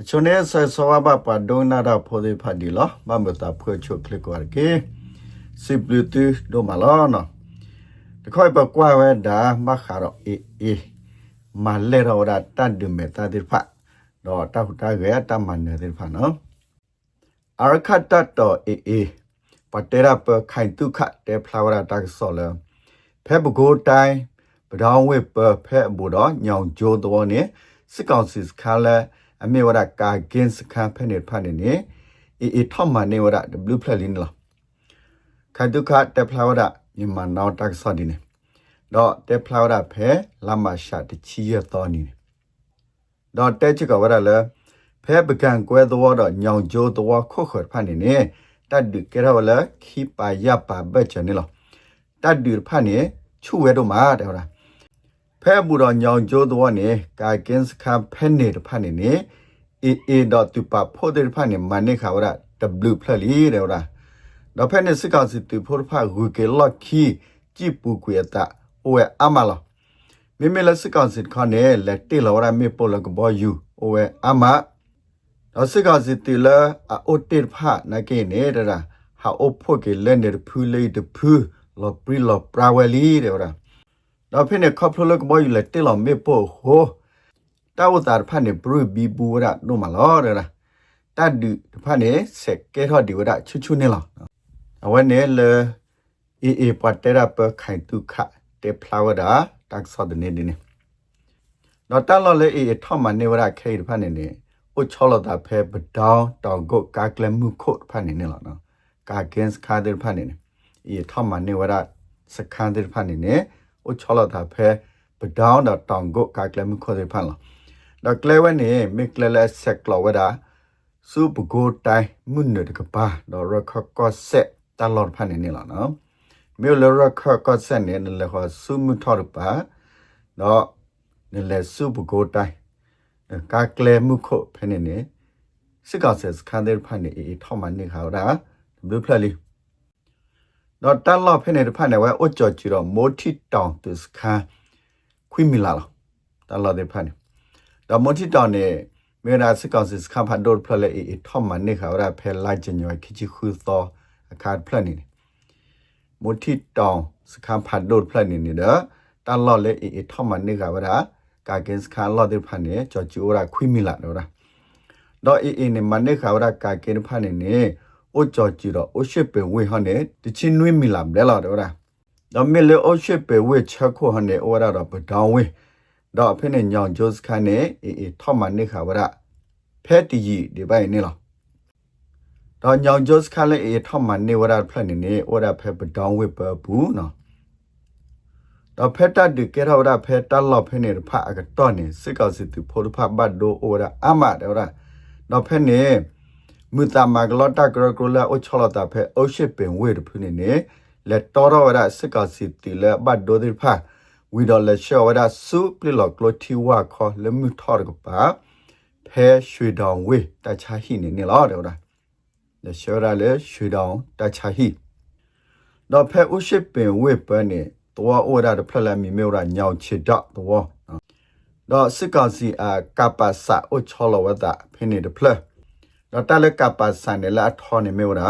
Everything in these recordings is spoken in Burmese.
အချုံနေဆဆဝဘပဒုနာဒဖိုဒီဖာဒီလောမမတာဖွချုကလကွာကေစီပလူတူဒိုမလောနော်တခွိုက်ပကွာဝဲဒါမခါရောအေးအေးမလဲရောဒါတတ်ဒုမေတာဒီဖာတော့တခုတာရဲ့တမန်နေဒီဖာနော်အာခတ်တတော်အေးအေးပတေရာပခိုင်တုခတေဖလာဝရတာဆောလဖဲဘကိုတိုင်းပဒေါင်းဝဲပဖဲဘူတော့ညောင်ကျိုးတော်နေစစ်ကောင်စစ်ခါလဲ အမေဝရကာဂင်းစခံဖက်နေဖက်နေနေအီထောက်မနေဝရ W ဖလက်လင်းလာခဒုခတက်ဖလာဝရမြန်မာနောက်တက်ဆော်ဒီနေတော့တက်ဖလာဝရဖဲလာမရှာတချီရတော်နေတော့တက်ချကဝရလဲဖဲပကံကွဲတော်တော့ညောင်ကျိုးတော်ခုတ်ခွတ်ဖက်နေနေတတ်ဒီကရဝလခိပါယပါဘက်ချနေလောတတ်ဒီဖက်နေချူဝဲတော့မှာတဲ့ဟုတ်လား ဖဲဘူတော်ညောင်ကျိုးတော်နေကာကင်းစခဖဲနေတဖက်နေနေ aa.tupa ဖို့တဲ့ဖာနေမနေခါဝရ w ဖလက်လီတဲ့ဝရတော့ဖက်နေစကောက်စီတူဖို့ဖာဂူကေလော့ခီကြည်ပူကွေတာအိုဝဲအမလာမိမိလက်စကောက်စီခါနေလက်တေလော်ရမေပိုလကဘောယူအိုဝဲအမတော့စကောက်စီတီလာအိုတေဖာနကေနေတဲ့ရာဟာအိုဖို့ကေလဲနေဖူးလေးတဖူးလော်ပရီလော်ပရာဝဲလီတဲ့ဝရ တော့ဖက်နေခေါပလကဘောယူလက်တေလော်မေပိုဟိုတာဝတာဖတ်နေဘရဘီဘူရနိုမလောရတာတတ်ဒီဖတ်နေစက်ကဲထော်ဒီဝရချွချွနေလောအဝနေလေအေအေပတ်တရပခိုင်တုခတေဖလာဝဒါတက်ဆော့ဒနေဒီနေတော့တလော်လေအေအေထော်မနေဝရခဲဖတ်နေနေအိုချောလတာဖဲပဒေါင်းတောင်ကုတ်ကာကလမှုခုတ်ဖတ်နေနေလောနော်ကာကင်းစခါဒေဖတ်နေနေအေထော်မနေဝရစခန်းဒေဖတ်နေနေ အိုချောလတာဖဲပဒေါင်းတောင်ကုတ်ကာကလမှုခုတ်ဒေဖတ်လောဒကလေဝနေမိကလလဆက်ကလဝဒါစူပကိုတိုင်မွန်းနဒကပါဒေါ်ရခကောဆက်တလော်ဖာနေနေလာနော်မြေလရခကောဆက်နေလေဟောစူမထော်ပါတော့နေလေစူပကိုတိုင်ကာကလေမှုခုဖနေနေစစ်ကောက်ဆက်ခန်းတဲ့ဖာနေအေထောက်မနေခါဒါဘလူးဖလက်လီ တော့တလော်ဖနေတဲ့ဖာနေဝဲအကြော်ကြည့်တော့မိုတီတောင်သူစခန်းခွိမီလာတလော်တဲ့ဖာနေဒါမွန်တီတောင်နဲ့မေရာစကောက်စစ်ခါဖတ်ဒိုဖလက်အေထောက်မနေခါရဖဲလိုက်ချင်ရွယ်ခချီခူသောအခါဖလက်နေမွန်တီတောင်စခါဖတ်ဒိုဖလက်နေနေတာတလော်လေအေထောက်မနေခါရကာကင်စခါလော်တဲ့ဖာနေကြော်ချူရာခွိမီလာတော့တော့အေအေနေမနေခါရကာကင်ဖာနေနေ အိုကြော်ချူတော့အိုရှိပေဝေဟနေတချင်းနွေးမီလာဘဲလာတော့တော့မေလေအိုရှိပေဝေချက်ခိုဟနေအိုရာတော့ပဒေါင်းဝေတော့အဖေနဲ့ညောင်ဂျိုစခန်နဲ့အေးအေးထောက်မနေခါဝရဖဲတီကြီးဒီပိုင်နေလားတော့ညောင်ဂျိုစခန်လည်းအေးထောက်မနေဝရဖက်နေနေဝရဖဲပဒေါင်းဝစ်ပဘူးနော်တော့ဖက်တတ်ဒီကေရဝရဖဲတက်လောက်ဖဲနေဖအကတော့နေစစ်ကောက်စစ်သူဖိုလဖဘတ်ဒိုအိုရအမတယ်ဝရတော့ဖဲနေ မူတာမဂလော့တာဂရဂရလာအိုချလတာဖဲအိုရှိပင်ဝေတဖူနေနေလက်တော်ရဝရစစ်ကောက်စစ်တီလက်ဘတ်ဒိုဒီဖာဝီဒေါ်လက်ရှောဝဒဆုပလီလော်ကလိုတီဝါခေါ်လမှုထော်ကပါဖဲရွှေတောင်ဝေတချာဟိနေနေလားတဲ့ဟုတ်လားလက်ရှောရလဲရွှေတောင်တချာဟိတော့ဖဲဥရှိပင်ဝေပန်းနေတောဩရတဲ့ဖလက်မီမေရညောင်ချစ်တော့တောတော့စစ်ကောင်စီအကပ္ပစအချောလဝဒဖိနေတဲ့ဖလက် တော့တလကပ္ပစနေလာထောနေမေရ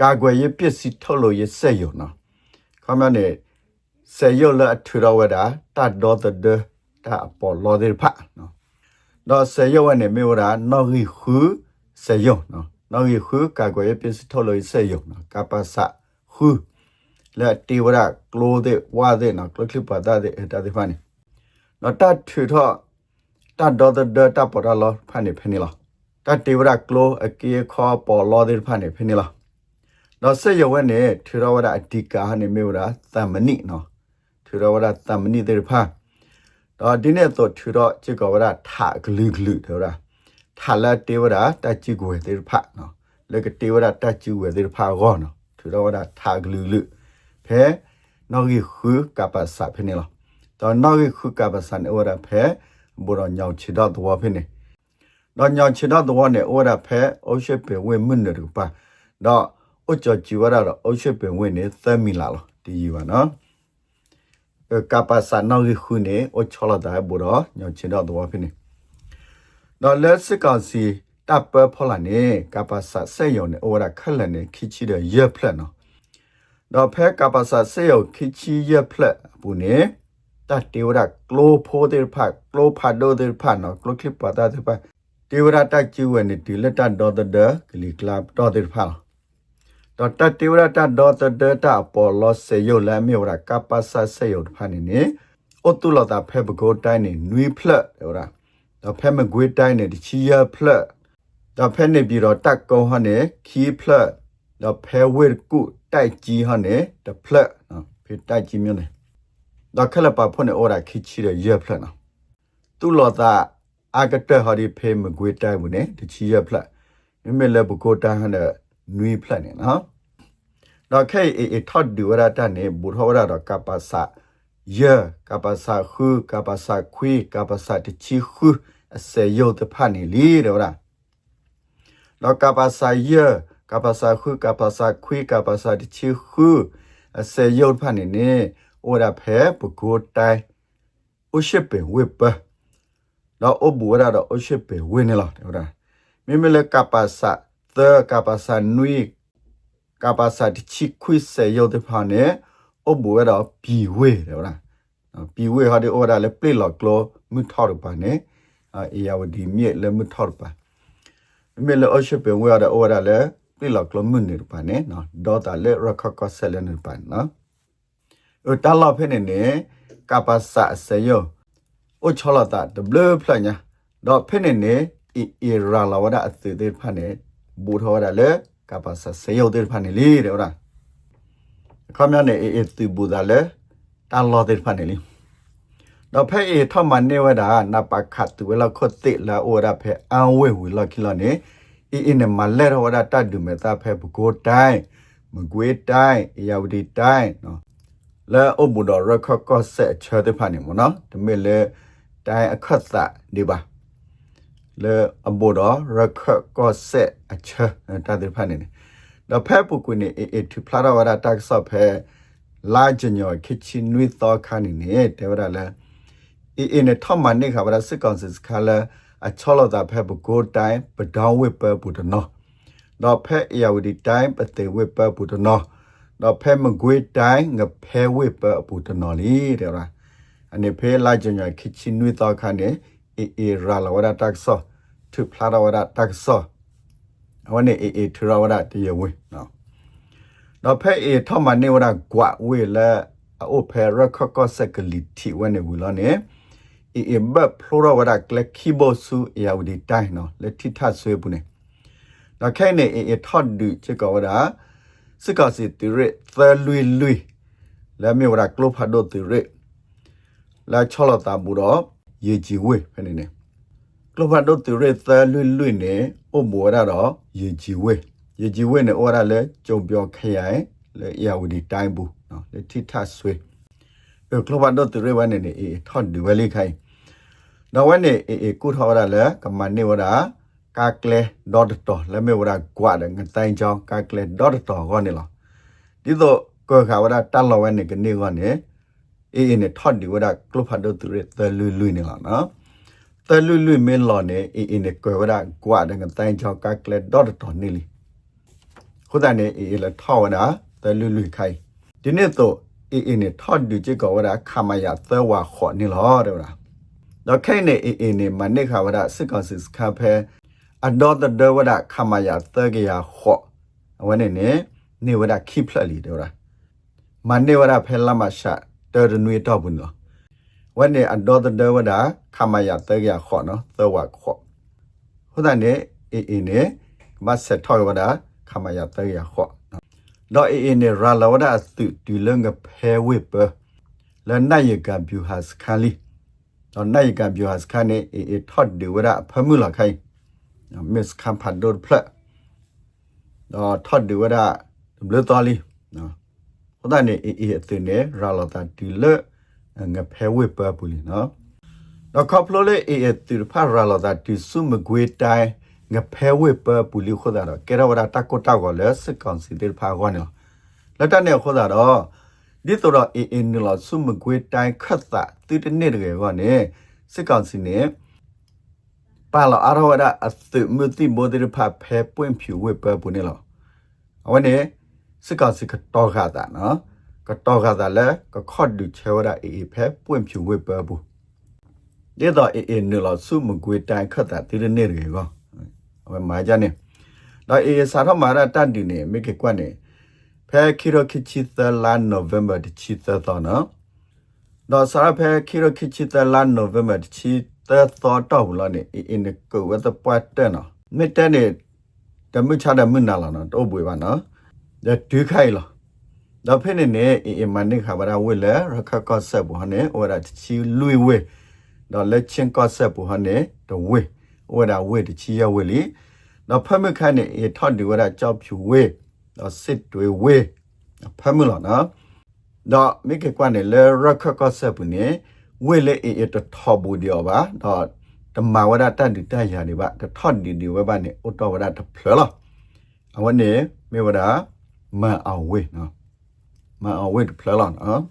ကာကွယ်ရေးပစ္စည်းထုတ်လို့ရဆက်ရုံနော်ခမနဲ့စေယလအထရဝဒတတ်တော်တဲ့တာပေါ်လောတဲ့ဖာနော်တော့စေယဝနဲ့မေဝရာနော်ဟီခူစေယနော်နော်ဟီခူကာကွယ်ပစ္စထုတ်လို့စေယနော်ကပစခူလက်တီဝရကလိုတဲ့ဝါတဲ့နော်ကလကလပတာတဲ့တာတဲ့ဖာနေနော်တတ်ထထတတ်တော်တဲ့တာပေါ်လောဖာနေဖနေလား တတ်တီဝရကလိုအကေခေါ်ပေါ်လောတဲ့ဖာနေဖနေလားတော့စေယဝနဲ့ထရဝရအဓိကာနေမေဝရာသမဏိနော်ထူရဝရတမနိတေဖာတော့ဒီနေ့တော့ထူရจิกဝရထဂလူဂလူတော့ရာထလာတေဝရတจิกဝေတေဖာနော်လေကတေဝရတจิဝေတေဖာကောနော်ထူရဝရထဂလူလူဖဲနော်ကြီးခူကပစဖနေလားတော့နော်ကြီးခူကပစနေဝရဖဲဘူရောညောင်ချီတော့တော့ဖနေ တော့ညောင်ချီတော့တော့နေဝရဖဲအိုရှိပေဝေမွန်းနေတူပါတော့အချောချီဝရတော့အိုရှိပေဝေနေသမီလာလို့ဒီကြီးပါနော်ကပ္ပစနောရီခုနေအချောလတာဘူရောညောချင်တော့တော့ဖိနေတော့လက်စစ်ကောင်စီတပ်ပဖော်လာနေကပ္ပစဆက်ယုံနေဩဝရခက်လနေခိချီတဲ့ရဖလက်နော်တော့ဖဲကပ္ပစဆက်ယုံခိချီရဖလက်ဘူးနေတတေဝရကလိုဖိုဒေဖတ်ကလိုဖာဒိုဒေဖတ်နော်ကလိုကလစ်ပါတာဒေဖတ် တေဝရတက်ကျူဝနေဒီလက်တဒေါ်ဒကလီကလပ်ဒေါ်ဒေဖတ်တော့တတေဝရတဒေါ်ဒတာပေါ်လောစေယုလမ်းမြေဝရကပ္ပစဆက်ယုံဖာနေနေအတုလတာဖဲဘကိုတိုင်းနေနွေဖလက်ဟောတော့ဖဲမကွေးတိုင်းနေတချီရဖလက်တော့ဖဲနေပြီးတော့တက်ကုံဟနေခီဖလက်တော့ဖဲဝဲကုတိုက်ကြီးဟနေတဖလက်နော်ဖေတိုက်ကြီးမျိုးနေတော့ခလပဖွနေအော်ရာခီချီရရဖလက်နော်သူလောတာ အာကတက်ဟောဒီဖေမကွေးတိုင်းဘူးနေတချီရဖလက်မြမေလဘကိုတိုင်းဟနေနွေဖလက်နေနော်တော့ခဲအေအေထော့ဒူရတာနေဘူထောရတော့ကပ္ပစယကပ္ပစခုကပ္ပစခွေကပ္ပစတချီခုအစေယုတ်တဖာနေလီတော့လားလောကပ္ပစယကပ္ပစခုကပ္ပစခွေကပ္ပစတချီခုအစေယုတ်ဖာနေနေဩရဖဲပကိုတိုင်ဥရှိပင်ဝိပ တော့အဘူရတော့ဥရှိပင်ဝင်းနေလားဟုတ်လားမိမလကပ္ပစသကပ္ပစနွိကပ္ပစတချီခွေစေယုတ်တဖာနေအဘူရတော့ပြီဝေဟုတ်လားပြီဝေဟာဒီဩရလေပလေလော့ကလောမြထောက်ပါနေအေယာဝဒီမြေလေမြထောက်ပါမြေလေအရှိပဝရတဲ့ဩရလေပလေလော့ကလောမြနေပါနေနော်ဒေါ်တာလေရခကဆလနေပါနော်အတလာဖနေနေကပ္ပစ ဆေယောအချလာတာဒဘလဖလာညာတော့ဖနေနေအီအီရာလာဝဒအသေးသေးဖနေဘူထောရလေကပ္ပစဆေယောတဲ့ဖနေလေတဲ့ဟုတ်လားခမရနေအေးတူဘူဒါလေတာလောတဲ့ဖနေလေတော့ဖဲအေထမနေဝဒနာပခတ်သူလခတ်တိလာအိုရဖဲအန်ဝဲဝီလခိလနေအင်းနမလဲရဝဒတတ်ဒုမေတာဖဲဘကိုတိုင်းမကွေးတိုင်းအယဝဒီတိုင်းနော်လဲအဘူဒရခကောဆက်ချတဲ့ဖာနေမနော်တမေလဲ တိုင်းအခတ်သဒီပါလဲအဘူဒရခကောဆက်အချတတဲ့ဖာနေတော့ဖဲပုကွနေအေအေထဖလာဝဒတက်ဆော့ဖဲလာဂျညောခချီနွေသောခါနေနေတေဝရလဲအင်းနဲ့ထမန်နေခါဗရာစစ်ကောင်စစ်ခါလာအချောလတာဖဲဘကိုတိုင်းပဒေါင်းဝစ်ပပူတနောတော့ဖဲအယဝဒီတိုင်းပတေဝစ်ပပူတနောတော့ဖဲမကွေးတိုင်းငဖဲဝစ်ပပူတနောလီတဲ့ရာ အနေဖဲလာကြညာခချီနွေတော့ခါနေအေအေရာလာဝရတက်ဆောသူဖလာဝရတက်ဆောအဝနေအေအေထရဝရတရဝေနော်တော့ဖဲအေထမနေဝရကွာဝေလာအိုဖဲရခကောဆက်ကလီတီဝနေဘူးလားနေအီဘဖလိုရဝဒကလခိဘောဆူယာဝဒီတိုင်းနော်လက်ထိထဆွေးဘူးနေတော့ခဲနေအထော့ဒူချေကောဒါစကစီတီရသလွီလွီလာမေဝဒကလောဖာဒိုတီရ လာချောလတာဘူးတော့ရေကြည်ဝေဖနေနေကလောဖာဒိုတီရသလွီလွီနေအမောရတော့ရေကြည်ဝေရေကြည်ဝေနေဩရလဲကြုံပြောခရိုင်လေယာဝဒီတိုင်းဘူးနော်လက်ထိထဆွေးကလောဘတ်တော့တရဝနေနေထော့ဒီဝလေးခိုင်တော့ဝနေအေကုထောရလဲကမနေဝရာကာကလေဒေါတ်တော်လဲမေဝရာကွာတဲ့ငတိုင်းချောင်းကာကလေဒေါတ်တော်ကောနေလားဒီတော့ကောခါဝရာတန်လောဝနေကနေကောနေ အေးအေးနဲ့ထော့ဒီဝရာကလောဘတ်တော့တရသလူလူနေလားနော်သလူလူမင်းလောနေအေးအေးနဲ့ကောဝရာကွာတဲ့ငတိုင်းချောင်းကာကလေဒေါတ်တော်နေလီခုဒနေအေးအေးလဲထောဝနာသလူလူခိုင်ဒီနေ့တော့အေးအေးနဲ့ထော့ဒီချေကောဝရာခမယာသဝါခေါ်နေလားတဲ့လားတော့ခိုင်နေအေးအေးနဲ့မနိခါဝရစစ်ကောင်စစ်ခါဖဲအဒေါ်တဒဝရခမယာသကရခေါ်ဝနေနေနေဝရခိဖလလီတော့လားမနေဝရဖဲလာမရှာ တော်ရနွေတော့ဘူးနော်ဝနေအဒေါ်တဒဝရခမယာသကရခေါ်နော်သဝခေါ်ဟုတ်တယ်နေအေးအေးနဲ့မဆက်ထော်ဝရခမယာသကရခေါ်တော့အေးအေးနဲ့ရာလဝရအသူဒီလငဖဲဝိပလနိုင်ရကဗျူဟာစခါလီတော့နိုင်ကပြောဟာစခနဲ့အေထော့ဒီဝရဖမှုလာခိုင်မစ်ခံဖတ်ဒိုဖလက်တော့ထော့ဒီဝရဘလတော်လီနော် ဟိုဒါနေအေအတင်နေရာလာတာဒီလငါဖဲဝေပပူလီနော်တော့ခေါပလိုလေအေတီဖာရာလာတာဒီစုမကွေတိုင်းငါဖဲဝေပပူလီခိုဒါတော့ကေရဝရတကောတောက်ကလည်းစကောင်စီတေဖာကောနော်လက်တနဲ့ခိုဒါတော့ဒီတော့အေအင်းနလာဆုမကွေတိုင်းခတ်တာတိတနေ့တကယ်ကနေစစ်ကောင်စီနဲ့ပါလောအရောဝဒအသမတိဘောဒရဖဖဲပွင့်ဖြူဝေပပုန်လောအဝနေ စကစကတော့ခါတာနော်ကတော့ခါတာလဲကခော့ဒူချဲဝရအေအေဖဲပွင့်ဖြူဝေပဘူးဒေတော့အေအေနလဆုမကွေတိုင်ခတ်တာတိရနေရေကောအမမာကြနေတော့အေအေစာတော့မာရတတ်တူနေမိကေကွက်နေဖဲခီရိုခီချီသလာနိုဗ ెంబ ာတချီသသောနော်တော့စာဖဲခီရိုခီချီသလာနိုဗ ెంబ ာတချီသသောတော့ဘူးလားနေအေအေနကိုဝတ်တဲ့ပတ်တဲ့နော်မေတ္တာနဲ့တမှုချတဲ့မှုနာလာနော်တော့ပွေပါနော် ဒါဒုခိုင်လားဒါဖဲနေနေအမနိခါဗရာဝဲလေရခကော့ဆက်ဘူးဟနဲ့ဝရချီလူဝဲတော့လက်ချင်းကော့ဆက်ဘူးဟနဲ့တော့ဝဲဝရဝဲတချီရဝဲလီတော့ဖမခနဲ့အထော့ဒီဝရကြောက်ဖြူဝဲတော့စစ်တွေဝဲဖမလို့နော်တော့မိကေကွနဲ့လေရခကော့ဆက်ဘူးနဲ့ဝဲလေအေတထောဘူးဒီပါတော့တမဝရတန်ဒီတရနေပါတထော့ဒီဒီဝဲပါနဲ့အတော်ဝရတဖလောအဝနေမေဝရ မန်အောင်ဝဲနော်မန်အောင်ဝဲဖလောနော်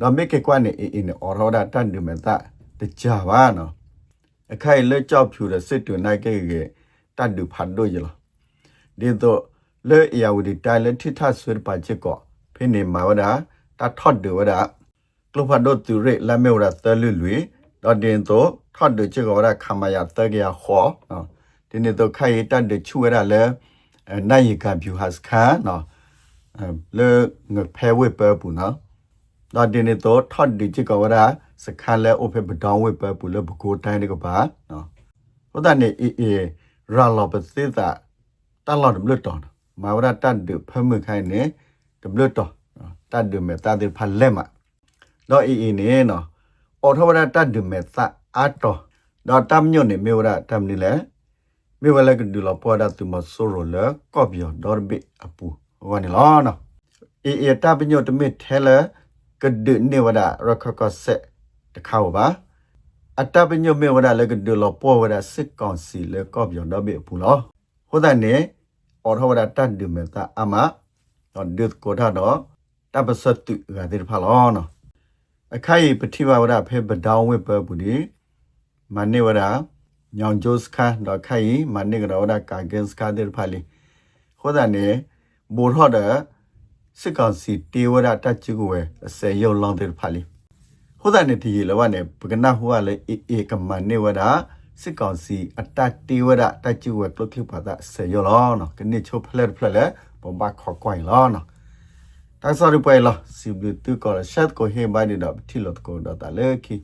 တော့မိကေကွနဲ့အေအေနဲ့အော်ရောဒတန်ဒီမတာတကြပါနော်အခိုင်လက်ကြောက်ဖြူတဲ့စစ်တူနိုင်ကေကေတတ်တူဖန်တို့ရလားဒီတော့လေအယာဝဒီတိုင်လက်ထိထဆွေပါချက်ကောဖိနေမာဝဒတာထော့ဒဝဒကလဖတ်တို့သူရလမေဝရသလူလွေတော့တင်တော့ထော့ဒချက်ကောရခမယာတကရခေါ်နော်ဒီနေ့တော့ခိုင်တတ်တဲ့ချူရလဲနိုင်ကဗျူဟတ်ခါနော် လေငဖဲဝေပပူနော်တော့ဒီနေ့တော့ထော့ဒီချက်ကောရစခါလဲအိုဖေပဒေါင်းဝေပပူလေဘကိုတိုင်းတကပါနော်ဟုတ်တယ်နေအေးအေးရာလောပသေတာတလော်ဒမလတော်မာဝရတတ်ဒဖမခိုင်နေဒမလတော်တတ်ဒမေတာဒီဖလက်မှာတော့အေးအေးနေနော်အော်ထဝရတတ်ဒမေတာအတော်တော့တမ်ညွနေမေဝရတမ်နေလေမေဝလကဒူလပေါ်ဒတ်မဆိုရလကော့ဘီဒေါ်ဘီအပူ ဝနီလောနော်အေးအေးတပညွတမေထဲလကဒနေဝဒရခကဆက်တခါပါအတပညုမေဝဒလကဒူလပေါ်ဝဒစစ်ကောင်စီလေကော့ဘီဒေါ်ဘီအပူလောဟိုတဲ့နေအော်ထဝဒတတ်ဒမေတာအမတော့ဒုကိုထတော့တပစတုဂါဒီဖာလောနော်အခိုင်ပတိဝဝဒဖေပဒေါင်းဝိပပူဒီမနိဝဒညောင်ဂျိုစခါတော့ခိုင်မနိကရဝဒကာဂင်စကာဒီဖာလီဟိုတဲ့နေ ဘောရဒစစ်ကောင်စီတေဝရတက်ချကိုဝဲအစေရုံလောင်းတဲ့ဖာလီဟိုဒနဲ့ဒီလောနဲ့ပကနာဟိုကလေအေအေကမနေဝဒစစ်ကောင်စီအတတေဝရတက်ချကိုဝဲကလုတ်ဖြစ်ပါတာစေရုံလောနော်ကနေ့ချိုဖလက်ဖလက်လေဘမ္ဘာခေါ်ကွိုင်လောနော်တိုက်စားရပွဲလားစီဘလူတူကောရှက်ကိုဟေဘိုင်ဒတော့ထီလို့ကိုတော့တလေခီ